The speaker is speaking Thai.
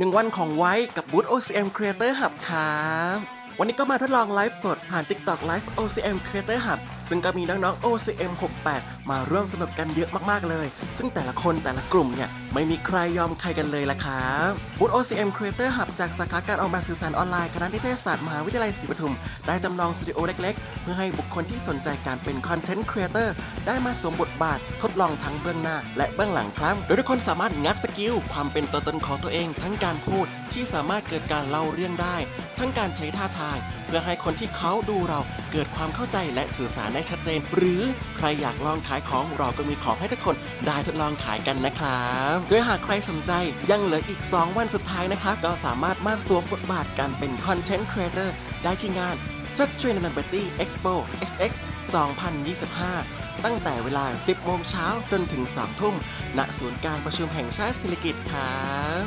1วันของไว้กับบูธ OCM Creator Hub ครับ วันนี้ก็มาทดลองไลฟ์สดผ่าน TikTok Live OCM Creator Hub ซึ่งก็มีน้องๆ OCM 68 มาร่วมสนุกกันเยอะมากๆเลย ซึ่งแต่ละคนแต่ละกลุ่มเนี่ย ไม่มีใครยอมใครกันเลยล่ะครับบูธ OCM Creator Hub จากสาขาการออกแบบสื่อสารออนไลน์คณะนิเทศศาสตร์มหาวิทยาลัยศรีปทุม ได้จำลองสตูดิโอเล็กๆ เพื่อให้บุคคลที่สนใจการเป็นคอนเทนต์ครีเอเตอร์ได้มาสวมบทบาททดลองทั้งเบื้องหน้า และเบื้องหลังครับ โดยทุกคนสามารถงัดสกิลความเป็นตัวตนของตัวเอง ทั้งการพูดที่สามารถเกิดการเล่าเรื่องได้ ทั้งการใช้ท่าทาง เพื่อให้คนที่เขาดูเราเกิดความเข้าใจและสื่อสารได้ชัดเจน หรือใครอยากลองขายของเราก็มีของให้ทุกคนได้ทดลองขายกันนะครับโดยหากใครสนใจยังเหลืออีก 2 วันสุดท้ายนะครับ ก็สามารถมาสวมบทบาทการเป็นคอนเทนต์ครีเอเตอร์ได้ที่งาน s u c h a i n a b i l i t y Expo XX 2025ตั้งแต่เวลา 10 โมงเช้าจนถึง 3 ทุ่ม ณ ศูนย์การประชุมแห่งชาติศิริกิติ์ครับ